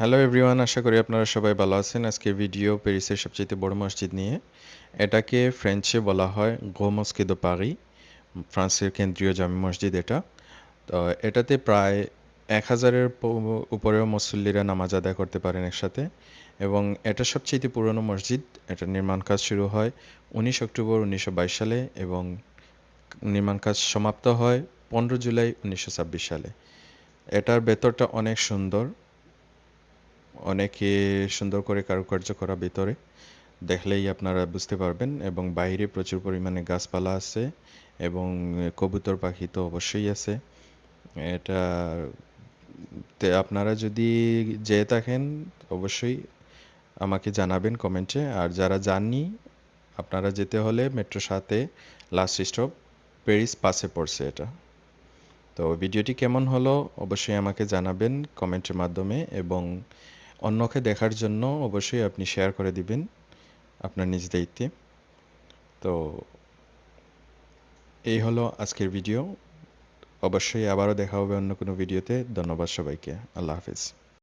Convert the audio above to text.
Hello everyone আশা করি আপনারা সবাই ভালো আছেন। আজকে ভিডিও প্যারিসের সবচেয়ে বড় মসজিদ নিয়ে এটাকে ফ্রেঞ্চে বলা হয় গো মস্কে দো পারি ফ্রান্সের কেন্দ্রীয় জামি মসজিদ এটা। তো এটাতে প্রায় এক হাজারের উপরেও মুসল্লিরা নামাজ আদায় করতে পারেন একসাথে। এবং এটা সবচেয়ে পুরনো মসজিদ, এটা নির্মাণ কাজ শুরু হয় উনিশ অক্টোবর উনিশশো বাইশ সালে এবং নির্মাণ কাজ সমাপ্ত হয় পনেরো জুলাই উনিশশো ছাব্বিশ সালে। এটার ভেতরটা অনেক সুন্দর। অনেকে সুন্দর করে কারুকার্য করা ভিতরে। দেখলেই আপনারা বুঝতে পারবেন এবং বাইরে প্রচুর পরিমাণে গাছপালা আছে এবং কবুতর পাখি তো অবশ্যই আছে। এটা আপনারা যদি যেয়ে থাকেন, অবশ্যই আমাকে জানাবেন কমেন্টে। আর যারা যাননি, আপনারা যেতে হলে মেট্রো সাথে লাস্ট স্টপ প্যারিস পাসে পড়ছে এটা। তো ভিডিওটি কেমন হলো, অবশ্যই আমাকে জানাবেন কমেন্টের মাধ্যমে এবং অন্যকে দেখার জন্য অবশ্যই আপনি শেয়ার করে দিবেন আপনার নিজ দায়িত্বে। তো এই হলো আজকের ভিডিও অবশ্যই আবারও দেখা হবে অন্য কোনো ভিডিওতে ধন্যবাদ সবাইকে। আল্লাহ হাফিজ।